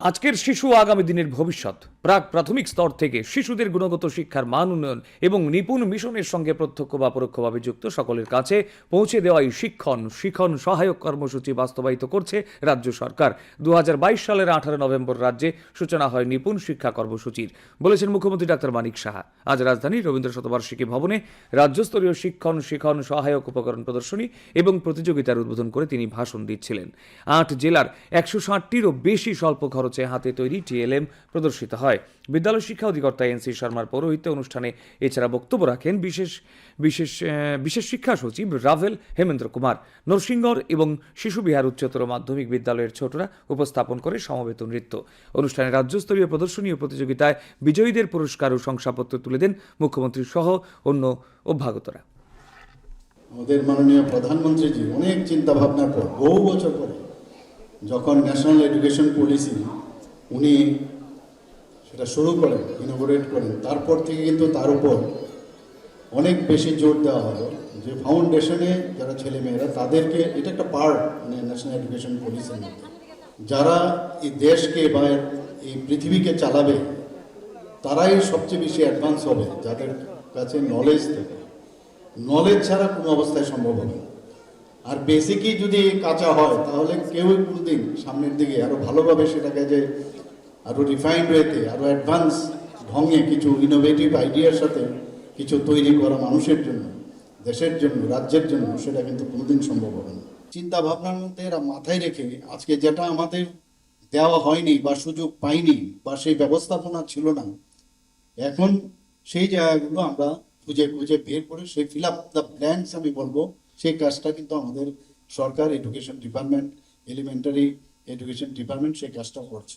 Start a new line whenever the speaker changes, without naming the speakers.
আজকের শিশু আগামী দিনের ভবিষ্যৎ। প্রাক প্রাথমিক স্তর থেকে শিশুদের গুণগত শিক্ষার মান উন্নয়ন এবং নিপুণ মিশনের সঙ্গে প্রত্যক্ষ বা পরোক্ষভাবে যুক্ত সকলের কাছে পৌঁছে দেওয়াই শিক্ষণ, শিখন সহায়ক কর্মসূচি বাস্তবায়িত করছে রাজ্য সরকার। দু হাজার বাইশ সালের আঠারো নভেম্বর রাজ্যে সূচনা হয় নিপুণ শিক্ষা কর্মসূচির। বলেছেন মুখ্যমন্ত্রী ডাক্তার মানিক সাহা। আজ রাজধানীর রবীন্দ্র শতবার্ষিকী ভবনে রাজ্যস্তরীয় শিক্ষণ, শিখন সহায়ক উপকরণ প্রদর্শনী এবং প্রতিযোগিতার উদ্বোধন করে তিনি ভাষণ দিচ্ছিলেন। আট জেলার একশো ষাটটিরও বেশি স্বল্প খরচে হাতে তৈরি টিএলএম প্রদর্শিত হয়। বিদ্যালয় শিক্ষা অধিকর্তা এনসি শর্মার পৌরোহিত্যে অনুষ্ঠানে এছাড়া বক্তব্য রাখেন বিশেষ বিশেষ বিশেষ শিক্ষা সচিব রাভেল হেমেন্দ্র কুমার। নরসিংগড় এবং শিশু বিহার উচ্চতর মাধ্যমিক বিদ্যালয়ের ছোটরা উপস্থাপন করে সমবেত নৃত্য। অনুষ্ঠানে রাজ্যস্তরীয় প্রদর্শনী প্রতিযোগিতায় বিজয়ীদের পুরস্কার ও শংসাপত্র তুলে দেন মুখ্যমন্ত্রী সহ অন্য অভ্যাগতরা।
আমাদের মাননীয় প্রধানমন্ত্রীজি অনেক চিন্তা ভাবনার পর বহু বছর পরে যখন ন্যাশনাল এডুকেশন পলিসি উনি সেটা শুরু করেন ইনোভোরেট করেন তারপর থেকে কিন্তু তার উপর অনেক বেশি জোর দেওয়া হলো যে ফাউন্ডেশনে যারা ছেলেমেয়েরা, তাদেরকে এটা একটা পার্ট মানে ন্যাশনাল এডুকেশন পলিসির মধ্যে। যারা এই দেশকে বা এই পৃথিবীকে চালাবে, তারাই সবচেয়ে বেশি অ্যাডভান্স হবে যাদের কাছে নলেজ থাকে। নলেজ ছাড়া কোনো অবস্থায় সম্ভব হবে আর বেসিকই যদি কাঁচা হয়, তাহলে কেউই কোনোদিন সামনের দিকে আরও ভালোভাবে সেটাকে যে আরও রিফাইন্ড ওয়েতে আরও অ্যাডভান্স ঢঙে কিছু ইনোভেটিভ আইডিয়ার সাথে কিছু তৈরি করা মানুষের জন্য, দেশের জন্য, রাজ্যের জন্য সেটা কিন্তু কোনোদিন সম্ভব হবে না। চিন্তা ভাবনার মধ্যে এরা মাথায় রেখে আজকে যেটা আমাদের দেওয়া হয়নি বা সুযোগ পাইনি বা সেই ব্যবস্থাপনা ছিল না, এখন সেই জায়গাগুলো আমরা খুঁজে খুঁজে বের করে সেই ফিল আপ দ্য প্ল্যান্স আমি বলব, সেই কাজটা কিন্তু আমাদের সরকার education department elementary education department সেই কাজটা করছে।